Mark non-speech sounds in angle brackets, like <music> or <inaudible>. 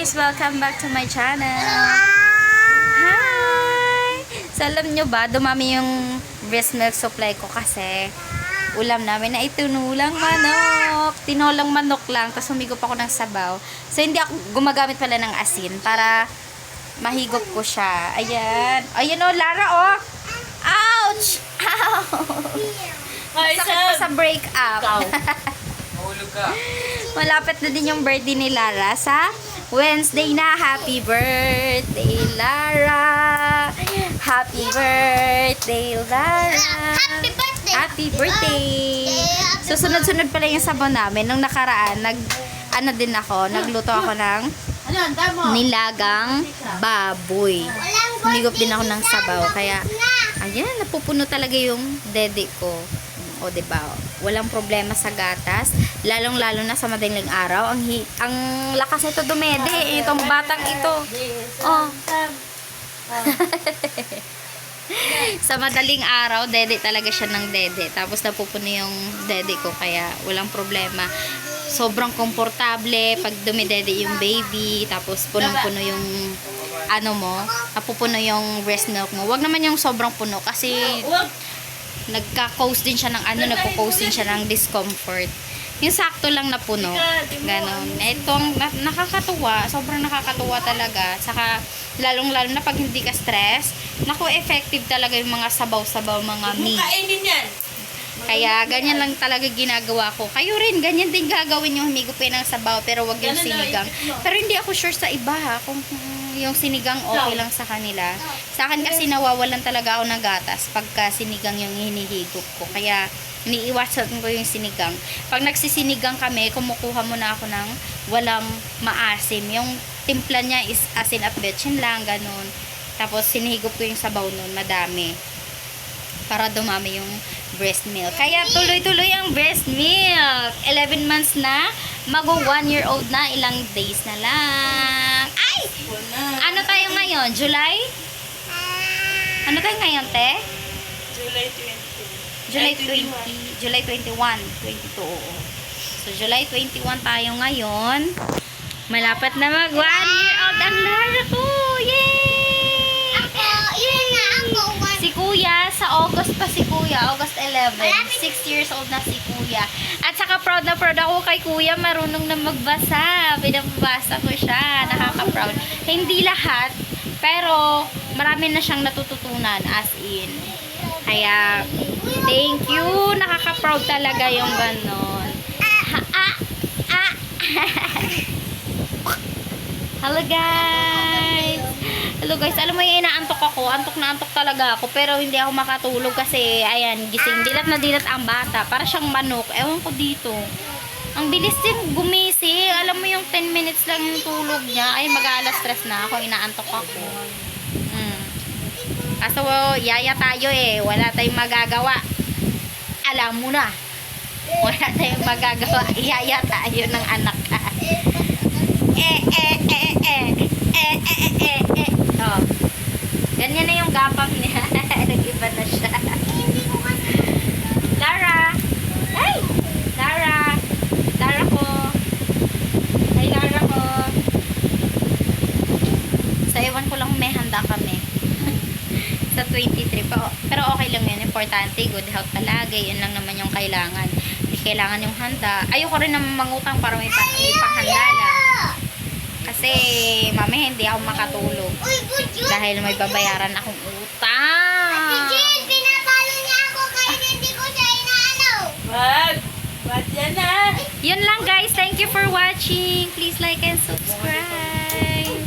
guys! Welcome back to my channel! Hi! So alam nyo ba, dumami yung breast milk supply ko kasi ulam namin na itunulang manok. Tinolang manok lang, tapos humigop ako ng sabaw. So hindi ako gumagamit pala ng asin para mahigop ko siya. Ayan. Ayan o, Lara o! Ouch! Ow! Hi, Sakit pa sa Sam! break up. Ikaw. <laughs> Mahulog ka. Malapit na din yung birthday ni Lara sa Wednesday na. Happy birthday, Lara! Happy birthday, Lara! Happy birthday! Happy birthday! So, sunod-sunod pala yung sabaw namin. Nung nakaraan, nag, ano din ako, nagluto ako ng nilagang baboy. Humigop din ako ng sabaw. Kaya, ayan, napupuno talaga yung dede ko. O, ba? Walang problema sa gatas. Lalong-lalo na sa madaling araw. Ang, hi- ang lakas nito dumede. Itong batang ito. Oh. <laughs> Sa madaling araw, dede talaga siya ng dede. Tapos napupuno yung dede ko. Kaya, walang problema. Sobrang komportable pag dumidede yung baby. Tapos punong-puno yung ano mo, napupuno yung breast milk mo. Wag naman yung sobrang puno kasi. Nagka-cause din siya ng ano, nagko-cause din siya ng discomfort. Yung sakto lang na puno. Ganon. Itong na- nakakatuwa, sobrang nakakatuwa talaga. Saka lalong-lalo na pag hindi ka stress, naku, effective talaga yung mga sabaw-sabaw, mga meat. Kainin yan. Kaya ganyan lang talaga ginagawa ko. Kayo rin, ganyan din gagawin yung humigupin ng sabaw, pero wag yung sinigang. Pero hindi ako sure sa iba ha, kung kung yung sinigang okay lang sa kanila. Sa akin kasi nawawalan talaga ako ng gatas pagka sinigang yung hinihigop ko. Kaya iniiwasan ko yung sinigang. Pag nagsisinigang kami, kumukuha muna ako ng walang maasim. Yung timpla niya is asin at betchin lang, ganun. Tapos sinihigop ko yung sabaw nun, madami para dumami yung breast milk. Kaya tuloy-tuloy ang breast milk. 11 months na, mago 1 year old na, ilang days na lang. Ano tayo ngayon? July? Ano tayo ngayon, te? July 20. July Ay, 20, July 21, 22, oo. So, July 21 tayo ngayon. Malapit na mag 1 year old ang Lara ko! Yay! Ako, yun na ako. One. Si Kuya, sa August pa si Kuya, August 11. Malapit. 6 years old na si Kuya. At saka proud na proud ako kay Kuya, marunong na magbasa. Pinabasa ko siya, nakaka-proud. Hindi lahat, pero marami na siyang natututunan as in. Kaya, thank you. Nakaka-proud talaga yung ganon. Ha, ah, ah. Hello guys! Hello guys, alam mo yung inaantok ako, antok na antok talaga ako, pero hindi ako makatulog kasi, ayan, gising, dilat na dilat ang bata, para siyang manok, ewan ko dito. Ang bilis din gumising, alam mo yung 10 minutes lang yung tulog niya, ay mag-alas stress na ako, inaantok ako. Hmm. Kaso, yaya tayo eh, wala tayong magagawa. Alam mo na, wala tayong magagawa, <laughs> yaya tayo ng anak. Gapang niya. <laughs> Nag-iba na siya. Lara! Hey! Lara! Lara ko! Hey, Lara ko! So, ewan ko lang may handa kami. <laughs> sa 23. Pero, pero okay lang yun. Importante, good health palagi. Yun lang naman yung kailangan. Hindi kailangan yung handa. Ayoko rin naman mangutang para may, pa, may panghanda lang kasi mamaya hindi ako makatulog. Dahil may babayaran akong utang. Ate Jean, pinapalo niya ako kahit hindi ko siya inaano wag! Wag yan na yun lang guys. Thank you for watching. Please like and subscribe.